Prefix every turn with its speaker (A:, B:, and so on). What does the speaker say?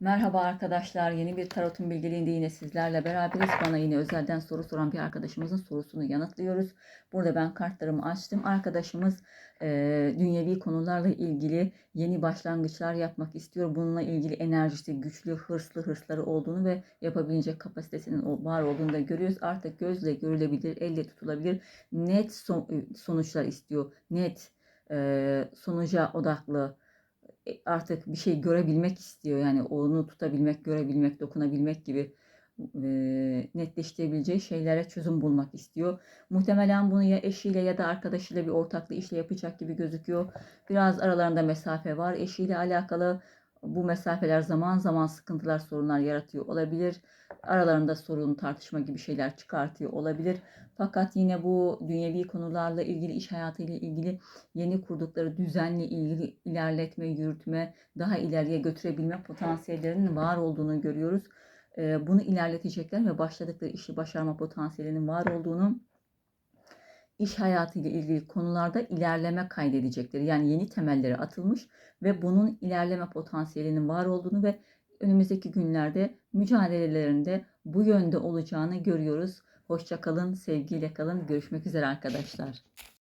A: Merhaba arkadaşlar. Yeni bir tarotun bilgeliğinde yine sizlerle beraberiz. Bana yine özelden soru soran bir arkadaşımızın sorusunu yanıtlıyoruz. Burada ben kartlarımı açtım. Arkadaşımız e, dünyevi konularla ilgili yeni başlangıçlar yapmak istiyor. Bununla ilgili enerjisi güçlü, hırslı, hırsları olduğunu ve yapabilecek kapasitesinin var olduğunu da görüyoruz. Artık gözle görülebilir, elle tutulabilir net son- sonuçlar istiyor. Net e, sonuca odaklı e, artık bir şey görebilmek istiyor. Yani onu tutabilmek, görebilmek, dokunabilmek gibi e, netleştirebileceği şeylere çözüm bulmak istiyor. Muhtemelen bunu ya eşiyle ya da arkadaşıyla bir ortaklı işle yapacak gibi gözüküyor. Biraz aralarında mesafe var. Eşiyle alakalı bu mesafeler zaman zaman sıkıntılar, sorunlar yaratıyor olabilir. Aralarında sorun, tartışma gibi şeyler çıkartıyor olabilir. Fakat yine bu dünyevi konularla ilgili, iş hayatıyla ilgili yeni kurdukları düzenle ilgili ilerletme, yürütme, daha ileriye götürebilme potansiyellerinin var olduğunu görüyoruz. Bunu ilerletecekler ve başladıkları işi başarma potansiyelinin var olduğunu, iş hayatıyla ilgili konularda ilerleme kaydedecekleri yani yeni temelleri atılmış ve bunun ilerleme potansiyelinin var olduğunu ve önümüzdeki günlerde mücadelelerinde bu yönde olacağını görüyoruz. Hoşça kalın, sevgiyle kalın. Görüşmek üzere arkadaşlar.